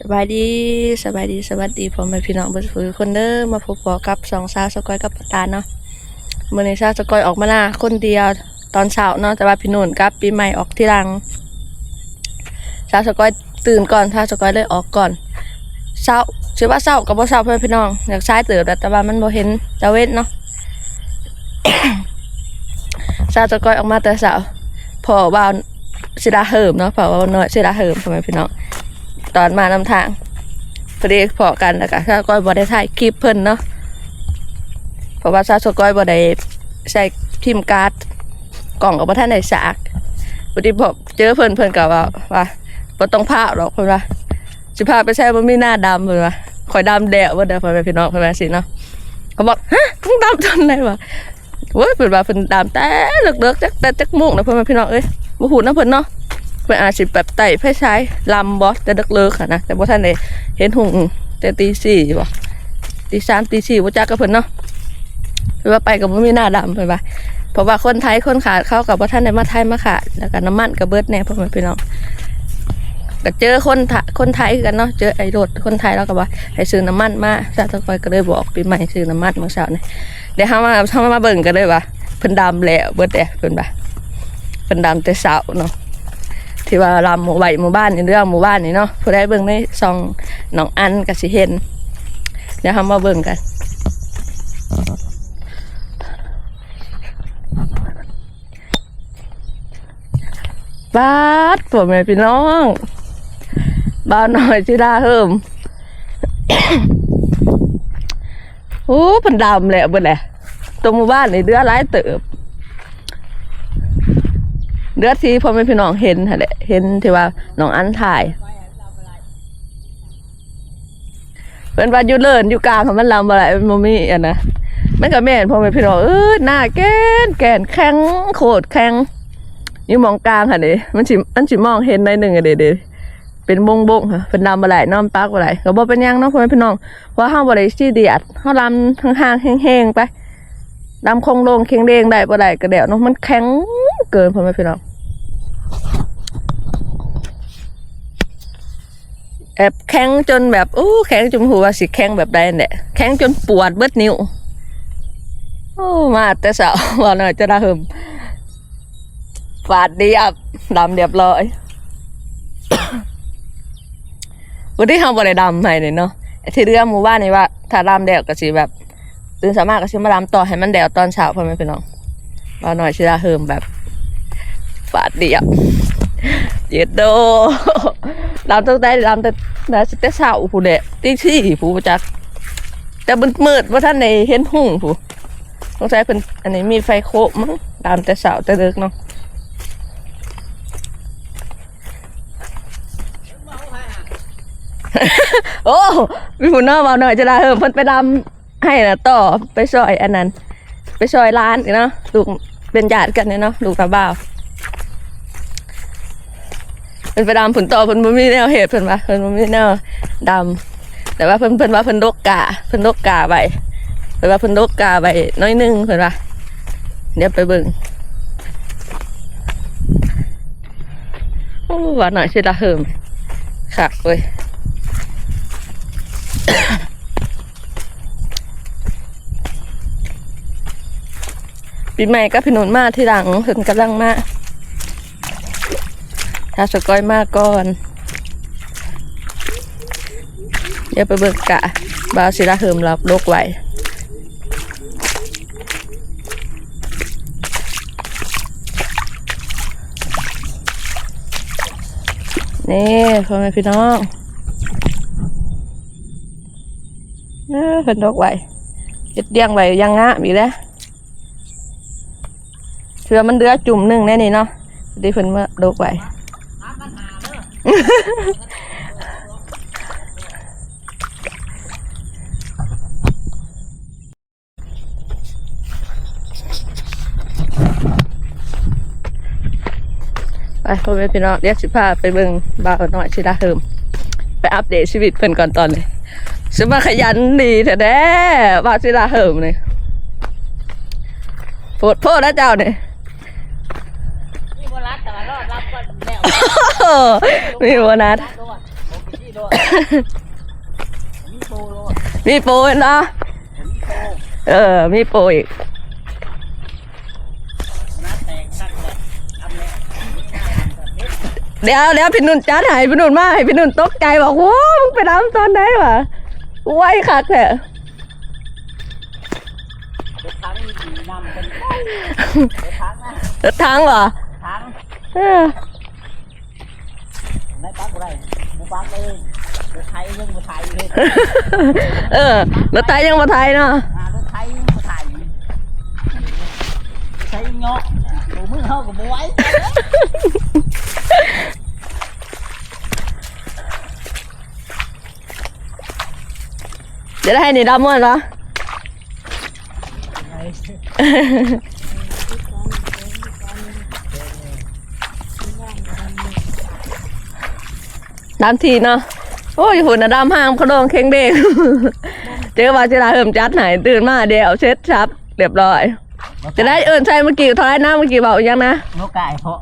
สบายดีสบายดีสวัสดีพ่อแม่พี่น้องเบุญฝือคนเด้อมาพบปอกับสองสาวสกอยกับปตาเนาะเมื่อในสาวสกอยออกมาหน้าคนเดียวตอนเช้าเนาะแต่ว่าพี่นุ่นกับปีใหม่ออกที่หลังสาวสกอยตื่นก่อนสาวสกอยเลยออกก่อนเช้าชื่อว่าเช้ากับว่าเช้าเพื่อนพี่น้องอยากใช้ตื่นแต่ว่ามันบ่เห็นตะเวนเนาะสาวสกอยออกมาแต่เช้าพอว่าสิดาเหิมเนาะพอว่าน้อยสิดาเหิมพ่อแม่พี่น้อง ตอนมานำทางพอดีพอกันแล้วก็ซาก้อยบ่ได้ถ่ายคลิปเพิ่นเนาะเพราะว่าซาสก้อยบ่ได้ใส่พิมพ์การ์ดกล่องกับบ่ทันได้สากพอดีพอเจอเพิ่นเพิ่นก็ว่าว่าบ่ต้องพาหรอกเพิ่นว่าสิพาไปใช้บ่มีหน้าดำเพิ่นว่าข่อยดำแดะบ่ได้พ่อแม่พี่น้องเพิ่นว่าสิเนาะเขาบอกฮะมึงดำจนได้วะโอ้ยเพิ่นว่าเพิ่นดำแต่เลิกๆจักแต่จักโมงนะพ่อแม่พี่น้องเอ้ยบ่ฮู้นะเพิ่นเนาะ เพื่อนอาจสิแบบไต่ไฟฉายลำบอสแต่ดึกเลิกค่ะนะแต่บ่ท่านได้เห็นหุ่งแต่ตีสี่บ่ตีสามตีสี่บ่จักกับเพิ่นเนาะเพิ่นว่าไปกับบ่มีหน้าดำเพิ่นว่าเพราะว่าคนไทยคนขาดเข้ากับบ่ท่านได้มาไทยมาขาดแล้วก็น้ำมันก็เบิดแน่พ่อแม่พี่น้องก็เจอคนไทคนไทยกันเนาะเจอไอ้รถคนไทยแล้วก็ว่าให้ซื้อน้ำมันมาซาตะกอยก็เลยบอกปีใหม่ซื้อน้ำมันเมื่อเช้านี่เดี๋ยวเฮามาเฮามาเบิ่งกันเลยว่าเพิ่นดำแล้วเบิดแล้เพิ่นว่าเพิ่นดำแต่เช้าเนาะ ที่ว่าลำหมู่ไหวหมู่บ้านในเรื่องหมู่บ้านนี่เนาะผู้ใดเบิ่งในซองหนองอันก็สิเห็น เดี๋ยวเรามาเบิ่งกันบาดพ่อแม่พี่น้องบ้าวหน่อยชิดาเฮิมโอ้เพันดำแหละเบิ่นแหละตรงหมู่บ้านนี่เดือหลายเติบ เลือดที่พ่อแม่พี่น้องเห็นแหละเห็นที่ว่าน้องอันถ่ายเป็นว่าอยู่เลินอยู่กลางของมันลำอะไรมันบ่มีอะนะมันก็แม่นพ่อแม่พี่น้องเออหน้าแก่นแก่นแข็งโคตรแข็งอยู่มองกลางค่ะเด้มันสิมันสิมองเห็นได้หนึ่งอะเด้เด้เป็นบงบงค่ะเป็นดำอะไรน้อมปักอะไรก็บ่เป็นยังเนาะพ่อแม่พี่น้องเพราะเฮาบ่ได้สิเดียดเฮาลำห่างแห้งๆไปดำคงลงเคียงเด้งได้บ่ได้ก็เดี๋ยวเนาะมันแข็งเกินพ่อแม่พี่น้อง แอบแข็งจนแบบอู้แข็งจนหัวสิแข็งแบบใดนั่นแหละแข็งจนปวดเบิดนิ้วโอ้มาแต่สาวว่าหน่อยจะได้เหิมฟาดดีอับดำเรียบร้อยวันที่ทำบริดำให้เนี่ยเนาะที่เรื่องหมู่บ้านนี่ว่า ถ้าดำแดดก็สิแบบตื่นสามารถก็สิมาดำต่อให้มันแดดตอนเช้าพ่อแม่พี่น้องว่าหน่อยชิด้เหิมแบบฟาดเดียบเย็ดโด เราตั้งแต่เราแต่แต่แต่เช้าผู้เด็ตีสี่ผู้ประจักษ์แต่มืดมืดว่าท่านในเห็นหุ่งผู้สงสัยเป็นอันนี้มีไฟโคมั้งตามแต่เช้าแต่เด็กเนาะโอ้มีผู้น้องมาหน่อยจะได้เพิ่มเพิ่นไปดำให้นะต่อไปซอยอันนั้น ไปซอยร้านเนาะลูกเป็นญาติกันเนี่ยเนาะลูกตาบ่าว เพิ่นไปดำผลต่อเพิ่นบ่มีแนวเหตุเพิ่นว่าเพิ่นบ่มีแนวดำแต่ว่าเพิ่นเพิ่นว่าเพิ่นดกกาเพิ่นดกกาไว้เพิ่นว่าเพิ่นดกกาไว้น้อยนึงเพิ่นว่าเดี๋ยวไปเบิ่งโอ้ว่าหน่อยสิละเหิมคักเว้ยปีใหม่ก็พี่หนุนมาที่หลังเพิ่นกำลังมา ถ้าสก้อยมากก่อน เดี๋ยวไปเบิกกะบาวศิลาเหิมรับโลกไว้นี่พ่อแม่พี่น้องเออเพิ่นโลกไว้เจ็ดเดียงไว้ยังงะมีแล้วเชื่อมันเดือจุ่มหนึ่งแน่นี่เนาะดีเพิ่นมาโลกไว้ ไปพ่อแม่พี่น้องเรียกสิพาไปเบิ่งบ่าวน้อยชิดาเฮิมไปอัปเดตชีวิตเพิ่นก่อนตอนนี้สมาขยันดีแท้ๆบ่าวชิดาเฮิมนี่โพดโพดนะเจ้าเนี่มีโบรัสแต่ว่ารอดรับก็แล้ว มีโบนัสรับด้วยโดดมีโปโลดมีโปรอีกเนาะมีโปเออ มีโปรอีกน้าแตกสักเลยทำเลยเดี๋ยวเดี๋ยวพี่นุ่นจัดให้พี่นุ่นมาให้พี่นุ่นตกใจบอกโอ้มึงไปน้ำตอนไหนวะไวคักแท้รถถังนำเป็นรถถังนะรถถังเหรอถังเออ ไม่ปักอะไรบุปักเองรถไทยยังมาไทยเลยเออรถไทยยังมาไทยเนาะอ่ารถไทยยังมาไทยใช้เงาะหมูมือเขากับบัวไว้เดี๋ยวได้ให้นี่ดำมั้งเหรอ ดำทีเนาะโอ้ยหุ่นน่ะดำห้างขนมเข่งเด้งเจอว่าเจลาเหิมจัดไหนตื่นมาเดี๋ยวเช็ดชับเรียบร้อย จะได้เอินใช่เมื่อกี้เท่าไหรนะเมื่อกี้บอกยังนะนกไก่เพาะ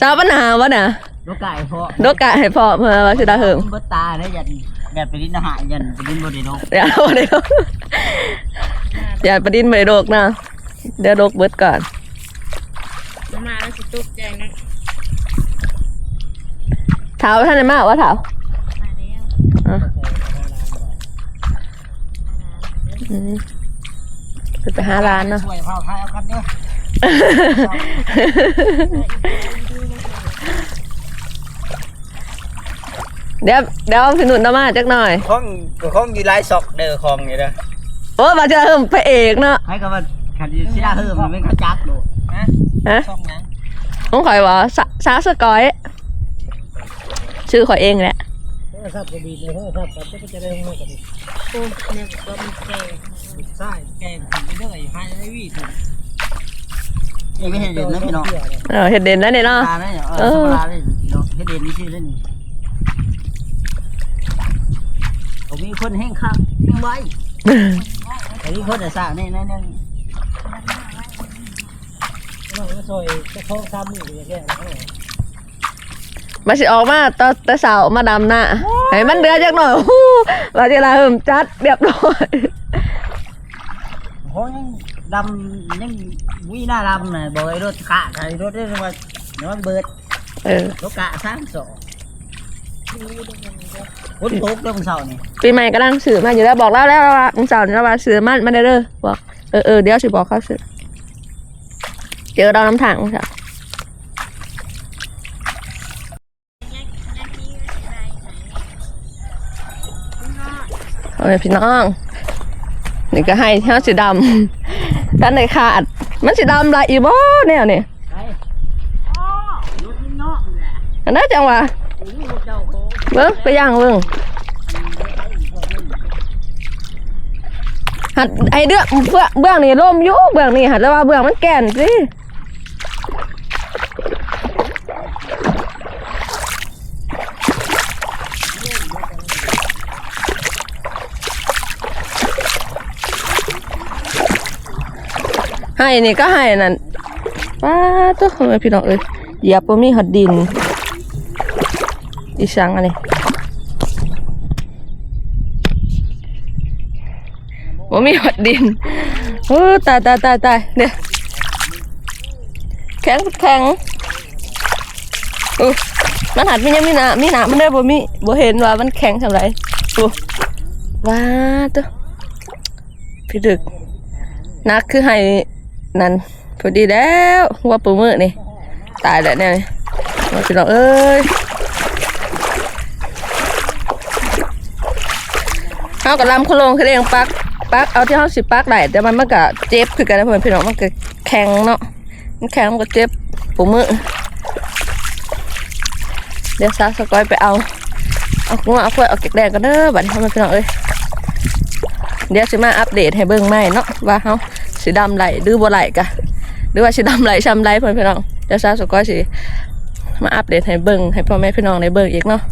สาวปัญหาวะน่ะนกไก่เพาะนกกะให้พ่อเมื่อว่าสิดาเหิมเบิดตาได้ยันยันไปลิ้นอาหารยันไปลิ้นบไดีโนกเดี๋ยวเดี๋ยวอย่าประดินไปโดกนะเดี๋ยวโดกเบิดก่อนมาแล้วสิตกใจนะ เท้าท่านไหนมากวะเท้ามาแล้วอะอืมไปหาร้านเนาะ ช่วยเผาไทยเอากันเด้อเดี๋ยวเดี๋ยวพี่หนุ่นเอามาจักหน่อย ของของอยู่ลายซอกเด้อของนี่เด้อโอ้มาจะเริ่มพระเอกเนาะใครก็ว่าขันอยู่ศิลาเฮิมมันเป็นขจักโดดฮะฮะช่องนั้นต้องคอยว่าซาซาสกอย ชื่อขอเองแหละโทรศัพท์ก็ดีเลยโทรศัพท์ก็จะได้ห้องกันโอ้เนี่ก็มีแก่ใช่แกงถึงเรื่อยให้ไอ้วี่ถึงนี่ไม่เห็นเด่นนะพี่น้องเออเห็ดเด่นแล้วเนี่ยเนาะเออธรรมดาเนี่ยเห็นเด่นนี่ชื่อเล่นนี่ผมมีคนแห้งข้างแห้งไว้แต่นี่คนจะสร้างนี่นั่นนั่นน้องก็ซอยจะท้องซ้ำอยู่อย่างเงี้ย มาสิออกมาตอนแต่สาวมาดำหน้าให้มันเดือดจักหน่อยฮู้ว่าจะลาเหิมจัดเรียบร้อยโอ้ยังดำยังวิหน้าดำน่ะบอกไอ้รถกะไอ้รถได้ว่าเดี๋ยวมันเบิดเออรถกะสามสองฝนตกแล้วมันเสาร์นี่ปีใหม่กำลังสื่อมาอยู่แล้วบอกแล้วแล้วว่ามึงสาวนี่แล้วว่าสื่อมันมันได้เด้อบอกเออเออเดี๋ยวสิบอกเขาสื่อเจอเราน้ำทางมึงสาว เอาไปพี่น้อง นี่ก็ให้เท่าสีดำท่านในขาด มันสีดำลายอีบ่เนี่ยนี่ไปอ๋อรถนี่เนาะแหละอันนั้นจังวะเบิ้งไปย่างเบิ้งหัดไอเดือเบื้องเบื้องนี่ร่มอยู่เบื้องนี่หัดแต่ว่าเบื้องมันแก่นสิ ให้นี่ก็ให้นั่นป้าตัวทำไมพี่น้องเอ้ยเหยียบบ่มีหัดดิน อีสังอันนี้ว่มีหัดดินโอ้ตายตายตายตายเนี่ยแข็งแข็งโอ้มันหัดมียังมีหนามีหนามันได้บ่มีบ่เห็นว่ามันแข็งทำไรโอ้ว้าตัวพี่ดึกนักคือให้ นั่นพอดีแล้วหัวปูมือนี่ตายแล้วเนี่ยมาพี่น้องเอ้ยเฮากับลำเขาลงคือเองปักปักเอาที่เฮาสิปักได้แต่มันมันก็เจ็บคือกันนะเพื่อนพี่น้องมันก็แข็งเนาะมันแข็งมันก็เจ็บปูมือเดี๋ยวซาสกอยไปเอาเอางัวเอาควายเอาเก็กแดงกันเด้อบัดนี้เฮามาพี่น้องเอ้ยเดี๋ยวสิมาอัปเดตให้เบิ่งใหม่เนาะว่าเฮา สิดำไหลหรือบ่ไหลกะหรือว่าสิดำไหลช้ำไหลเพื่อนพี่น้องเดี๋ยวซาสกอยสิมาอัปเดตให้เบิ่งให้พ่อแม่พี่น้องได้เบิ่งอีกเนาะ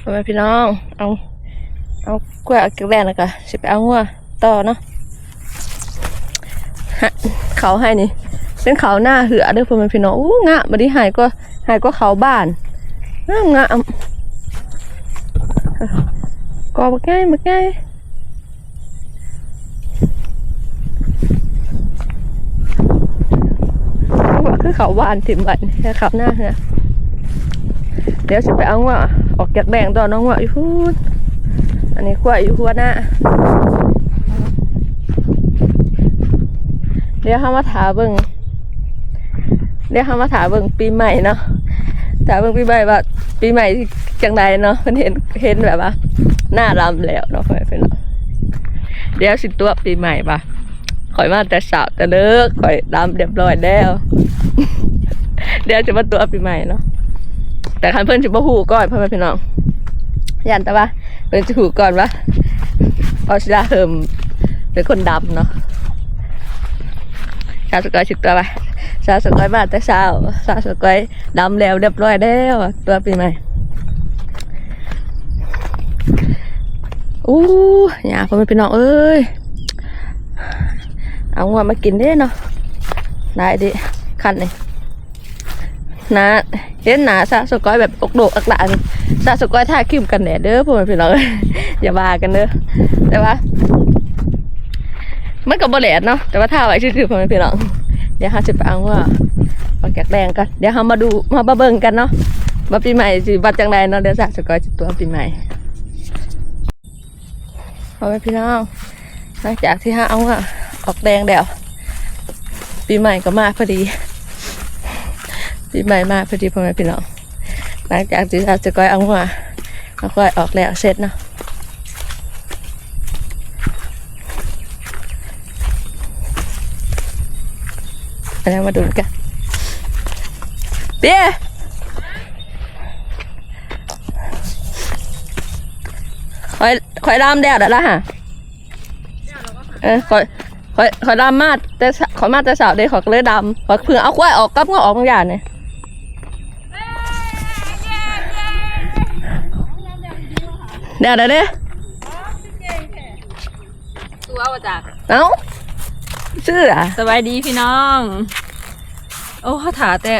พ่อแม่พี่น้อง เอา เอากล้วยเอาเกลือแดงแล้วก็สิไปเอางัวต่อเนาะเขาให้นี่เป็นเขาหน้าเหือเด้อพ่อแม่พี่น้องอู้งะบ่ได้หายก็หายก็เขาบ้านงามงา มก็บ่ง่ายบ่ง่ายว่าคือเขาบ้านถิ่มบ้านแค่เขาหน้าเหือเดี๋ยวสิไปเอาว่าออกจากแบ่งตอนน้องว่าอยู่พูดอันนี้กล้วยอยู่หัวหน้าเดี๋ยวเขามาถาเบิ่งเดี๋ยวเขามาถาเบิ่งปีใหม่เนาะ ถาเบิ่งปีใหม่ว่าปีใหม่จังใดเนาะเพิ่นเห็นเห็นแบบว่าหน้ารำแล้วเนาะเพื่อนเพื่อนเนาะเดี๋ยวสิตัวปีใหม่ปะข่อยมาแต่สาวแต่เลิกข่อยรำเรียบร้อยแล้ว เดี๋ยวจะมาตัวปีใหม่เนาะแต่คันเพิ่นสิบ่ฮู้ก่อนเพื่อนพี่น้องยันแต่ว่าเพิ่นจะฮู้ก่อนว่าออสิลาเฮิมเป็นคนดำเนาะสาวสกอยชุดตัวไป สาวสก้อยมาแต่เช้าสาวสกอยดำแล้วเรียบร้อยแล้วตัวปีใหม่อู้หยาพ่อแม่พี่น้องเอ้ยเอาหัวมากินเด้เนาะได้ดิคันนี่นะเห็นหนาสาสก้อยแบบอกโดกอักหลานสาสก้อยท่าคิมกันแหนเด้อพ่อแม่พี่น้องอย่าว่ากันเด้อแต่ว่ามันกับบแหลดเนาะแต่ว่าถ้าไว้ชื่อๆพ่อแม่พี่น้อง เดี๋ยวหาสิไปเอาว่าปากแกกแดงกันเดี๋ยวเรามาดูมาบะเบิงกันเนาะมาปีใหม่สิบัดจังใดเนาะเดี๋ยวสักสกอยจะตัวปีใหม่พอแม่พี่น้องหลังจากที่ห้าเอาว่าออกแดงแล้วปีใหม่ก็มาพอดีปีใหม่มาพอดีพ่อแม่พี่น้องหลังจากที่สักสกอยเอาว่าเอาค่อยออกแล้วเสร็จเนาะ นนี้มาดูกันเบี้ยคอยคอยรำแดดแล้วฮะเออคอยคอยคอยรำมาแต่สขอยมาแต่สาวเด็กขอยก็เลยดำขอยเพิ่งเอาควายออกกับก็ออกบางอย่างเนี่ยแดดอะไรเนี่ยตัวว่าจากเอ้า ชื่ออะสบายดีพี่น้อง โอ้เขาถาแต่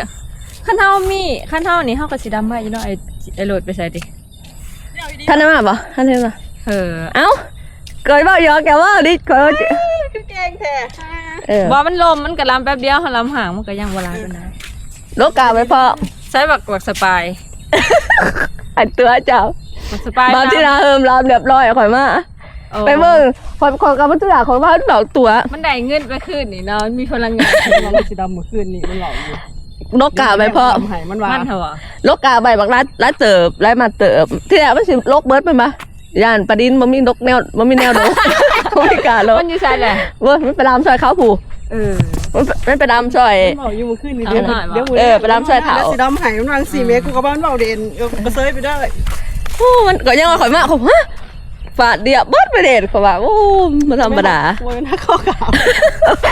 ขั้นเท่ามีขั้นเท่านี้เขาก็สีดำไว้อยู่เนาะไอ้ไอ้โหลดไปใส่ดิท่านได้มาปะท่านได้มาเออเอ้าเกิดบ่ยอแกว่าดิเกิดเก่งแท้เออบ่มันลมมันกระลำแป๊บเดียวเขาลำห่างมันก็ยังเวลาเป็นนะโลกกาไว้พอใช้บักบักสปายอันตัวเจ้าบักสปายบางที่นาเฮิมรามเรียบร้อยข่อยมาโอ้ ไปเบิ่งข่อยขอยกับมันตัวข่อยว่าดอกตัว มันได้เงินไปคืนนี่เนาะมันมีพลังงานมันสีดำเมื่อคืนนี่มันหลอกอยู่โลกกาไว้พอหายมันว่ามันเถอะโลกกาใบบักรัดรัดเติบไล่มาเติบที่แรกมันสิโลกเบิร์ดมันปะย่านปลาดินมันมีนกแนวมันมีแนวโดนมันมีกาโลมันอยู่ใส่แหละเว้ยมันไปรามซอยเขาผูเออมันมันไปรามซอยมันหลอกอยู่เมื่อคืนนี่เอาเดี๋ยวหน่อยวะเดี๋ยวเออไปรำช่วยเถาแล้วสีดำหายมันวางสี่เมตรกูกับบ้านเบาเด่นก็เซยไปได้โอ้มันก็ยังว่าข่อยมาข่อยฮะ ฝาดเดียบเบิดไปเด็ดข่อยว่าโอ้มันธรรมดาโอ้ยน่าเข้าขาว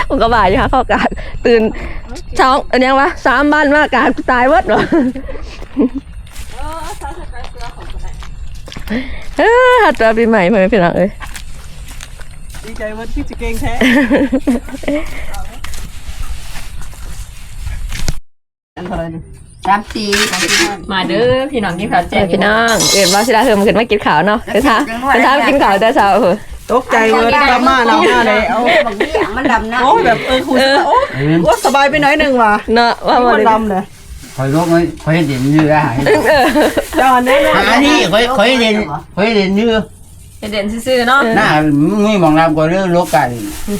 ผมก็บ่ายอยู่ค่ะเข้ากาดตื่นเช้าอันยังวะสามบ้านมากาดกูตายเบิดเหรอเออหัดตัวปีใหม่มาเป็นหลังเอ้ยดีใจว่าที่จะเก่งแท้อันเท่าไหรนี่ สามสี่มาเด้อพี่น้องกินข้าวแจเจ้ากพี่น้องเอ็นว่าสิดาเฮิมขึ้นมากินข้าวเนาะเดี๋ยวท้าเดี๋ยวท้ากินข้าวแต่เช้าเหรอตกใจเว้ยดำมาดำมาเลยเอาบางทีมันดำนะโอ้ยแบบเออคุณโอ้โอ้สบายไปหน่อยหนึ่งว่ะเนาะว่าว่าบ่มันได้ดำเลยคอยลกไหมคอยเด่นยืดอาหารเออจานนี้หาที่คอยคอยเด่นคอยเด่นยืดเด่นซื่อๆเนาะหน้ามีมองรำก็เรื่องลกกัน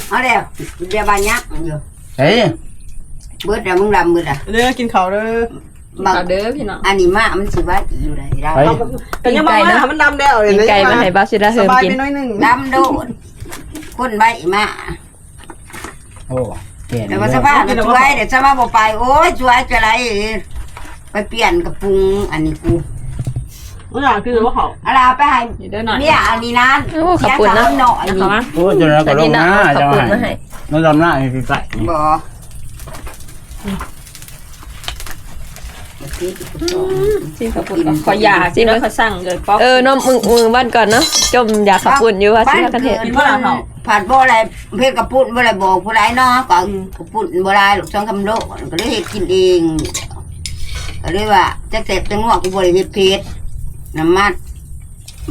เอาแล้วเดี๋ยวบายักอยู่เฮ้ยเบิดแล้วมึงดำเบิดอะเด้อกินข้าวเด้อ บางข้าวเด้อพี่น้องอันนี้มามันสิว่าอยู่ไหนได้ไปแต่ยังบอกว่ามันดำแล้วเลยกินไก่มาให้บ้าสิดาสเฮิมบายกิน ไปหน่อยหนึ่งดำโดดคนใบมาโอ้เก่งแต่ว่าสภาพช่วยเดี๋ยวสภาพบ่ไปโอ้ยช่วยจะไรไปเปลี่ยนกระปุงอันนี้กูมันอยากคือว่าเขาอะไรไปให้เดี๋ยวเด้อหน่อย เนี่ยอันนี้นั้นโอ้ขอบคุณเนาะหน่อยนะนี่คะมาโอ้จะแล้วก็อันลนี้งเนาะหน้าขอบจะคุณให้มาให้น้องดำหน้าให้พี่ใส่บ่ ชิมข้าวปุ้นก่อนขออยากสิแล้วเขาสั่งเลยป๊อกเออเนาะมึงมึงบ้านก่อนเนาะจมอยากขับปุ่นอยู่ว่าสิพากันเฮ็ดเพิ่นเผผัดบ่อะไรเพชรกระปุ่นบ่อะไรบอกผู้ใดเนาะก็กระปุ่นบ่ได้ลูกช่องคำโลกก็เลยเฮ็ดกินเองก็เลยว่าจะเสพจังหวะกูบ่ได้เฮ็ดเพชรน้ำมัน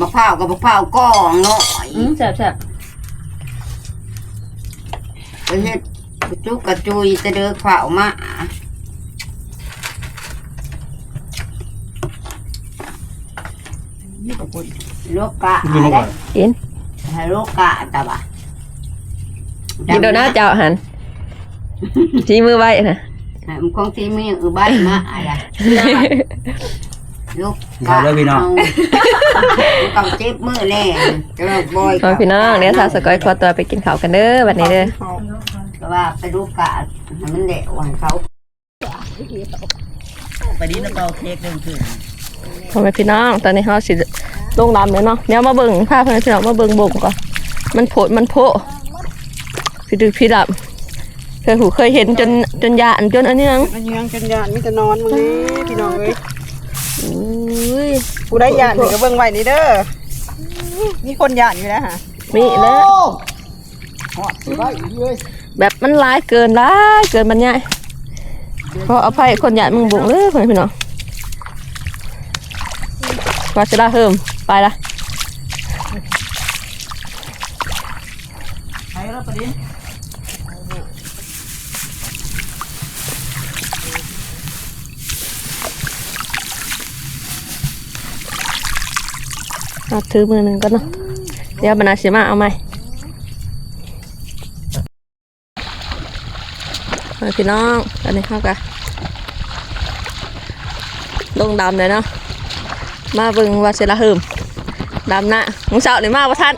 มะพร้าวกับมะพร้าวก้องเนาะอืมแซ่บแซ่บไปเฮ็ดกระจุกกระจุยแต่เด้อข้าวมา โลกะกินมาก่อนกินให้โลกะตาบะกินโดนัทเจ้าหันทีมือไว้นะให้มันคงที่มีอือบ้านมาอะไรโลกะเอาเก่าเจ็บมือแน่จะว่าบ่อยขอพี่น้องเดี๋ยวสาวสกอยขอตัวไปกินข้าวกันเด้อวันนี้เด้อก็ว่าไปโลกะให้มันเดะวันเขาไปดีแล้วก็เอาเค้กเดินขึ้นพ่อแม่พี่น้อง ตอนนี้เฮาสิ ลงดำเลยเนาะเดี๋ยวมาเบิ่งภาพพ่อแม่พี่น้องมาเบิ่งบ่งก่อนมันโผดมันโผพี่ดึกพี่ดับเคยหูเคยเห็นจนจนยานจนอันนี้นังมันยังกันยานมีแต่นอนมึงนี่พี่น้องเอ้ยอุ้ยกูได้ยานนี่ก็เบิ่งไว้นี่เด้อมีคนยานอยู่แล้วฮะมีแล้วแบบมันร้ายเกินร้ายเกินบรรยายขออภัยคนยานมึงบุกเลยพ่อแม่พี่น้องว่าจะได้เพิ่ม ไปละใช้แล้วประเด็นเอาถือมือหนึ่งก็เนาะเดี๋ยวบรรณาชิมาเอาไหมมาพี่น้องตอนนี้เข้ากันลงดำเลยเนาะมาเบิ่งว่าเสละหืม ดำนะมึงเสาหรือมาว่าท่าน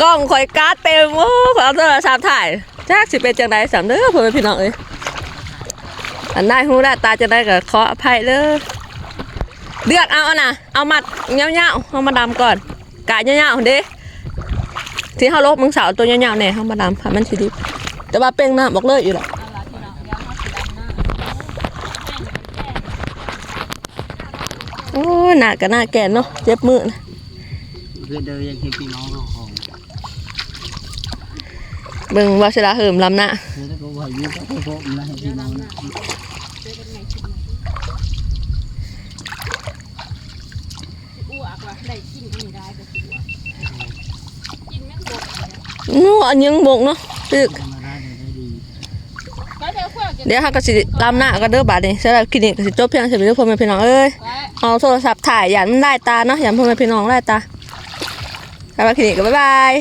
กล้องข่อยการ์ดเต็มโอ้ขอเอาโทรศัพท์ถ่ายแจักสิเป็นจังไดสามเด้อพ่อแม่พี่น้องเอ้ยอันได้หูได้ตาจะได้กับขออภัยเลยเลือกเอาอะนะเอามัดเงี้ยวๆเอามาดำก่อนกะเงี้ยวๆเด้ที่เขาลบมึงสาวตัวเงี้ยวๆเนี่ยเขามาดำค่ะมันสิดิบแต่ว่าเป็นน้ำบอกเลยอยู่หรอ โอ้หนักกับหน้าแก่นเนาะเจ็บมือนะเพื่อเดินยังเห็นพี่น้องเราของเบิ่งว่าเสยละเหิมลำหน้าเพื่อแล้วก็ว่าอยู่กับพวกผมนะให้พี่น้องนะนู้อันยังบกเนาะตึกเดี๋ยวเขาก็สิลำหน้าก็เด้อบาดนี้สำหรับคลินิกก็สิจบเพียงเท่านี้พ่อแม่พี่น้องเอ้ย เอาโทรศัพท์ถ่ายอย่ามันได้ตาเนาะอย่าพ่อแม่พี่น้องได้ตาสำหรับคลินิกก็บ๊ายบาย